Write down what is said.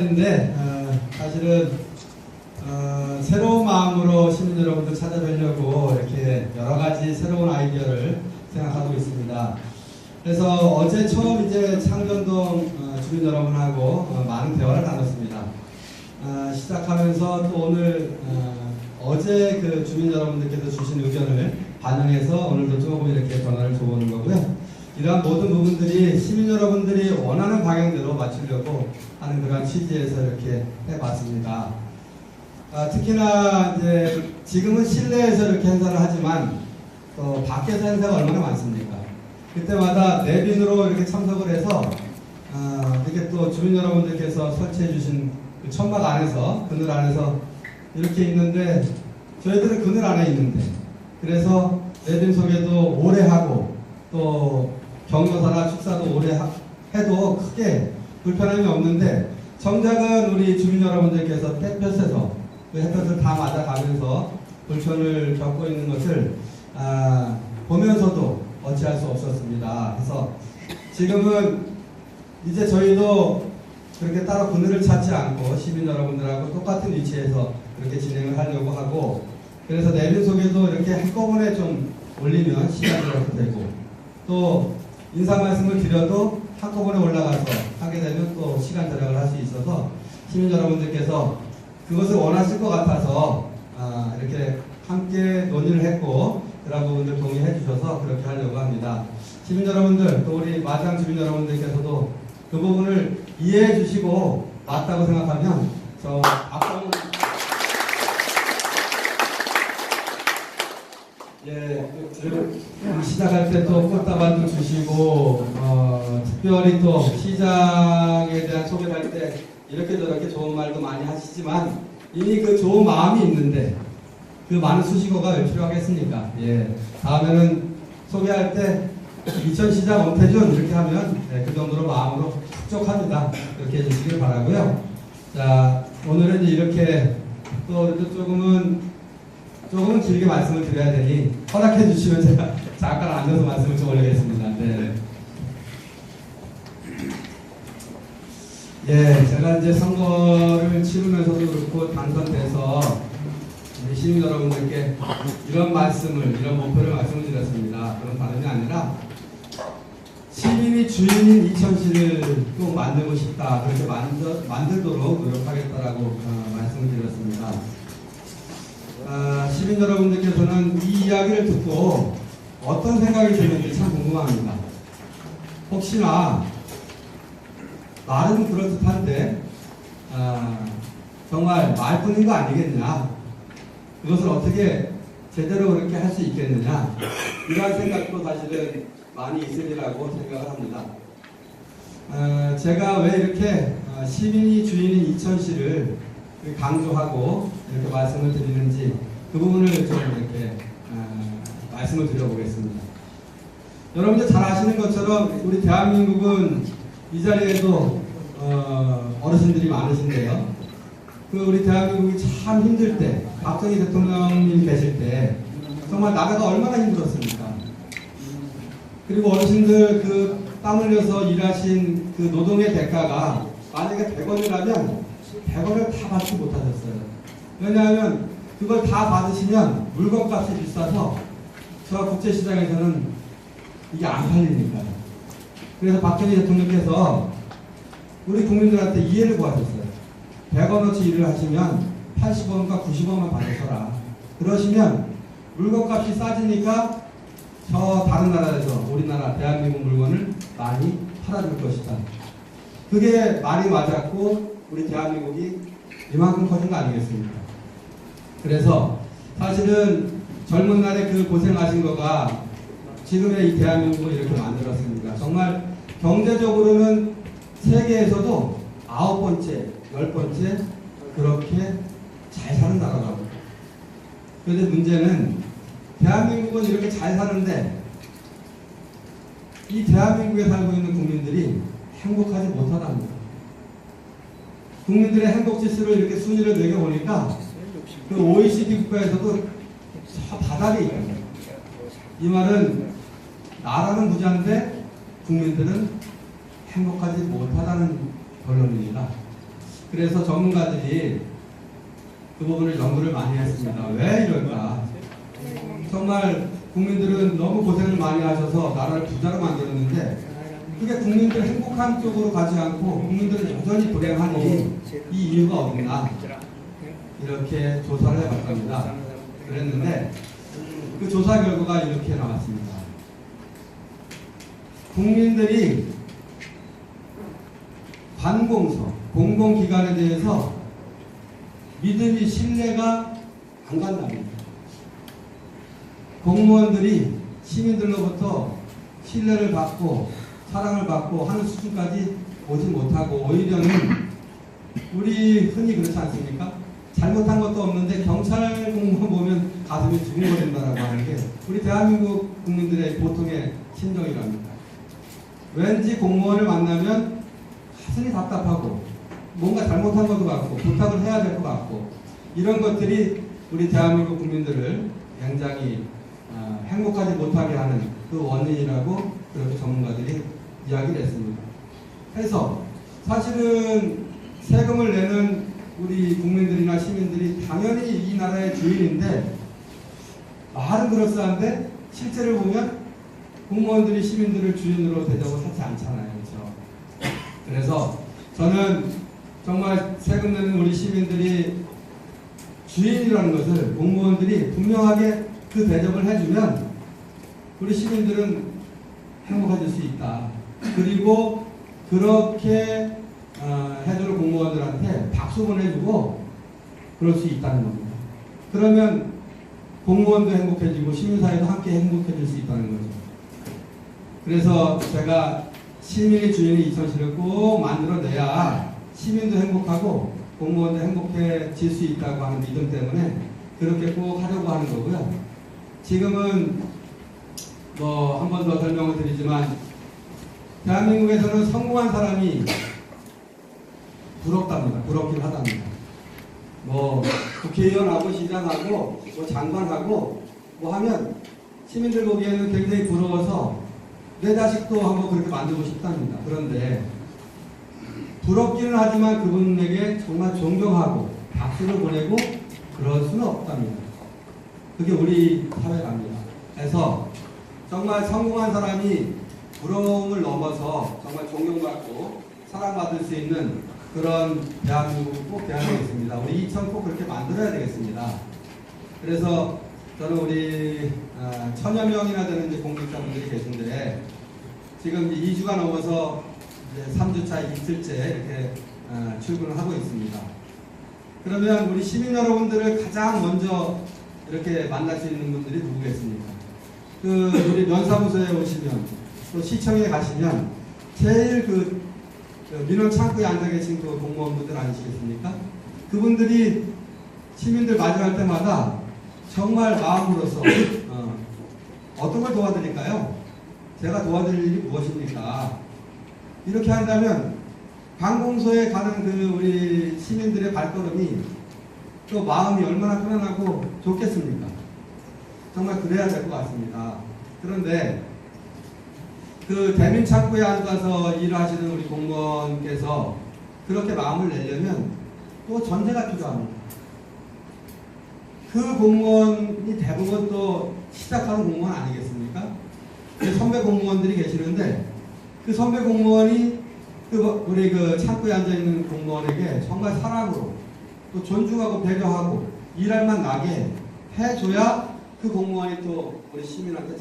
자리인데 어, 사실은 어, 새로운 마음으로 시민 여러분들 찾아뵈려고 이렇게 여러 가지 새로운 아이디어를 생각하고 있습니다. 그래서 어제 처음 이제 창전동 어, 주민 여러분하고 어, 많은 대화를 나눴습니다. 어, 시작하면서 또 오늘 어, 제그 주민 여러분들께서 주신 의견을 반영해서 오늘도 조금 이렇게 전화를 줘보는 거고요. 이러한 모든 부분들이 시민 여러분들이 원하는 방향대로 맞추려고 하는 그런 취지에서 이렇게 해봤습니다. 아, 특히나 이제 지금은 실내에서 이렇게 행사를 하지만 또 밖에서 행사가 얼마나 많습니까? 그때마다 내빈으로 이렇게 참석을 해서 아, 이렇게 또 주민 여러분들께서 설치해 주신 그 천막 안에서 그늘 안에서 이렇게 있는데 저희들은 그늘 안에 있는데 그래서 내빈 소개도 오래 하고 또 경로사나 축사도 오래 하- 해도 크게 불편함이 없는데 정작은 우리 주민 여러분들께서 햇볕에서 그 햇볕을 다 맞아가면서 불편을 겪고 있는 것을 아, 보면서도 어찌할 수 없었습니다. 그래서 지금은 이제 저희도 그렇게 따로 그늘을 찾지 않고 시민 여러분들하고 똑같은 위치에서 그렇게 진행을 하려고 하고 그래서 내빈 속에도 이렇게 한꺼번에 좀 올리면 시간이 되고 또 인사 말씀을 드려도 한꺼번에 올라가서 하게 되면 또 시간 절약을 할 수 있어서 시민 여러분들께서 그것을 원하실 것 같아서 아, 이렇게 함께 논의를 했고 그런 부분들 동의해 주셔서 그렇게 하려고 합니다. 시민 여러분들 또 우리 마장 주민 여러분들께서도 그 부분을 이해해 주시고 맞다고 생각하면 저 앞으로 예, 그, 시작할 때 또 꽃다발도 주시고 어, 특별히 또 시장에 대한 소개를 할 때 이렇게 저렇게 좋은 말도 많이 하시지만 이미 그 좋은 마음이 있는데 그 많은 수식어가 왜 필요하겠습니까? 예, 다음에는 소개할 때 이천시장 원태준 이렇게 하면 예, 그 정도로 마음으로 촉촉합니다. 그렇게 해주시길 바라고요. 자, 오늘은 이렇게 또, 또 조금은 조금은 길게 말씀을 드려야 되니 허락해 주시면 제가 잠깐 앉아서 말씀을 좀 올리겠습니다. 네. 예, 제가 이제 선거를 치르면서도 그렇고 당선돼서 우리 시민 여러분들께 이런 말씀을, 이런 목표를 말씀을 드렸습니다. 그런 다름이 아니라 시민이 주인인 이천시를 또 만들고 싶다. 그렇게 만들, 만들도록 노력하겠다라고 어, 말씀을 드렸습니다. 아, 시민 여러분들께서는 이 이야기를 듣고 어떤 생각이 드는지 참 궁금합니다. 혹시나 말은 그럴듯한데 아, 정말 말뿐인 거 아니겠냐? 그것을 어떻게 제대로 그렇게 할 수 있겠느냐? 이러한 생각도 사실은 많이 있으리라고 생각을 합니다. 어, 제가 왜 이렇게 어, 시민이 주인인 이천시를 강조하고 이렇게 말씀을 드리는지 그 부분을 좀 이렇게 어, 말씀을 드려보겠습니다. 여러분들 잘 아시는 것처럼 우리 대한민국은 이 자리에도 어, 어르신들이 많으신데요. 그 우리 대한민국이 참 힘들 때 박정희 대통령님 계실 때 정말 나라가 얼마나 힘들었습니까? 그리고 어르신들 그 땀 흘려서 일하신 그 노동의 대가가 만약에 100원이라면 100원을 다 받지 못하셨어요. 왜냐하면 그걸 다 받으시면 물건값이 비싸서 저 국제시장에서는 이게 안 팔리니까요. 그래서 박정희 대통령께서 우리 국민들한테 이해를 구하셨어요. 100원어치 일을 하시면 80원과 90원만 받으셔라. 그러시면 물건값이 싸지니까 저 다른 나라에서 우리나라 대한민국 물건을 많이 팔아줄 것이다. 그게 말이 맞았고 우리 대한민국이 이만큼 커진 거 아니겠습니까? 그래서 사실은 젊은 날에 그 고생하신 거가 지금의 이 대한민국을 이렇게 만들었습니다. 정말 경제적으로는 세계에서도 아홉 번째, 열 번째 그렇게 잘 사는 나라라고. 그런데 문제는 대한민국은 이렇게 잘 사는데 이 대한민국에 살고 있는 국민들이 행복하지 못하답니다. 국민들의 행복 지수를 이렇게 순위를 매겨보니까 그 OECD 국가에서도 저 바닥에 이 말은 나라는 부자인데 국민들은 행복하지 못하다는 결론입니다. 그래서 전문가들이 그 부분을 연구를 많이 했습니다. 왜 이럴까? 정말 국민들은 너무 고생을 많이 하셔서 나라를 부자로 만들었는데 그게 국민들 행복한 쪽으로 가지 않고 국민들은 여전히 불행하니 이 이유가 어딨나 이렇게 조사를 해봤답니다. 그랬는데 그 조사 결과가 이렇게 나왔습니다. 국민들이 관공서, 공공기관에 대해서 믿음이 신뢰가 안 간답니다. 공무원들이 시민들로부터 신뢰를 받고 사랑을 받고 하는 수준까지 오지 못하고 오히려는 우리 흔히 그렇지 않습니까? 잘못한 것도 없는데 경찰 공무원 보면 가슴이 두근거린다라고 하는 게 우리 대한민국 국민들의 보통의 심정이랍니다. 왠지 공무원을 만나면 가슴이 답답하고 뭔가 잘못한 것도 같고 부탁을 해야 될 것 같고 이런 것들이 우리 대한민국 국민들을 굉장히 아, 행복하지 못하게 하는 그 원인이라고 그렇게 전문가들이 이야기를 했습니다. 해서 사실은 세금을 내는 우리 국민들이나 시민들이 당연히 이 나라의 주인인데 말은 그럴싸한데 실제를 보면 공무원들이 시민들을 주인으로 대접을 하지 않잖아요. 그렇죠? 그래서 저는 정말 세금 내는 우리 시민들이 주인이라는 것을 공무원들이 분명하게 그 대접을 해주면 우리 시민들은 행복해질 수 있다. 그리고 그렇게 박수 보내주고 그럴 수 있다는 겁니다. 그러면 공무원도 행복해지고 시민사회도 함께 행복해질 수 있다는 거죠. 그래서 제가 시민의 주인의 이천시를 꼭 만들어내야 시민도 행복하고 공무원도 행복해질 수 있다고 하는 믿음 때문에 그렇게 꼭 하려고 하는 거고요. 지금은 뭐 한 번 더 설명을 드리지만 대한민국에서는 성공한 사람이 부럽답니다. 부럽긴 하답니다. 뭐 국회의원하고 시장하고 뭐 장관하고 뭐 하면 시민들 보기에는 굉장히 부러워서 내 자식도 한번 그렇게 만들고 싶답니다. 그런데 부럽기는 하지만 그분에게 정말 존경하고 박수를 보내고 그럴 수는 없답니다. 그게 우리 사회랍니다. 그래서 정말 성공한 사람이 부러움을 넘어서 정말 존경받고 사랑받을 수 있는 그런 대한민국을 꼭 돼야 되겠습니다. 우리 이천 꼭 그렇게 만들어야 되겠습니다. 그래서 저는 우리 아, 천여 명이나 되는 공직자분들이 계신데 지금 이제 2주가 넘어서 이제 3주차 이틀째 이렇게 아, 출근을 하고 있습니다. 그러면 우리 시민 여러분들을 가장 먼저 이렇게 만날 수 있는 분들이 누구겠습니까? 그 우리 면사무소에 오시면 또 시청에 가시면 제일 그, 그 민원 창구에 앉아 계신 그 공무원분들 아니시겠습니까? 그분들이 시민들 맞이할 때마다 정말 마음으로서 어, 어떤 걸 도와드릴까요? 제가 도와드릴 일이 무엇입니까? 이렇게 한다면 관공서에 가는 그 우리 시민들의 발걸음이 또 마음이 얼마나 편안하고 좋겠습니까? 정말 그래야 될 것 같습니다. 그런데 그 대민 창구에 앉아서 일하시는 우리 공무원께서 그렇게 마음을 내려면 또 전제가 필요합니다. 그 공무원이 대부분 또 시작하는 공무원 아니겠습니까? 그 선배 공무원들이 계시는데 그 선배 공무원이 그 우리 그 창구에 앉아 있는 공무원에게 정말 사랑으로 또 존중하고 배려하고 일할 만 나게 해줘야 그 공무원이 또 우리 시민한테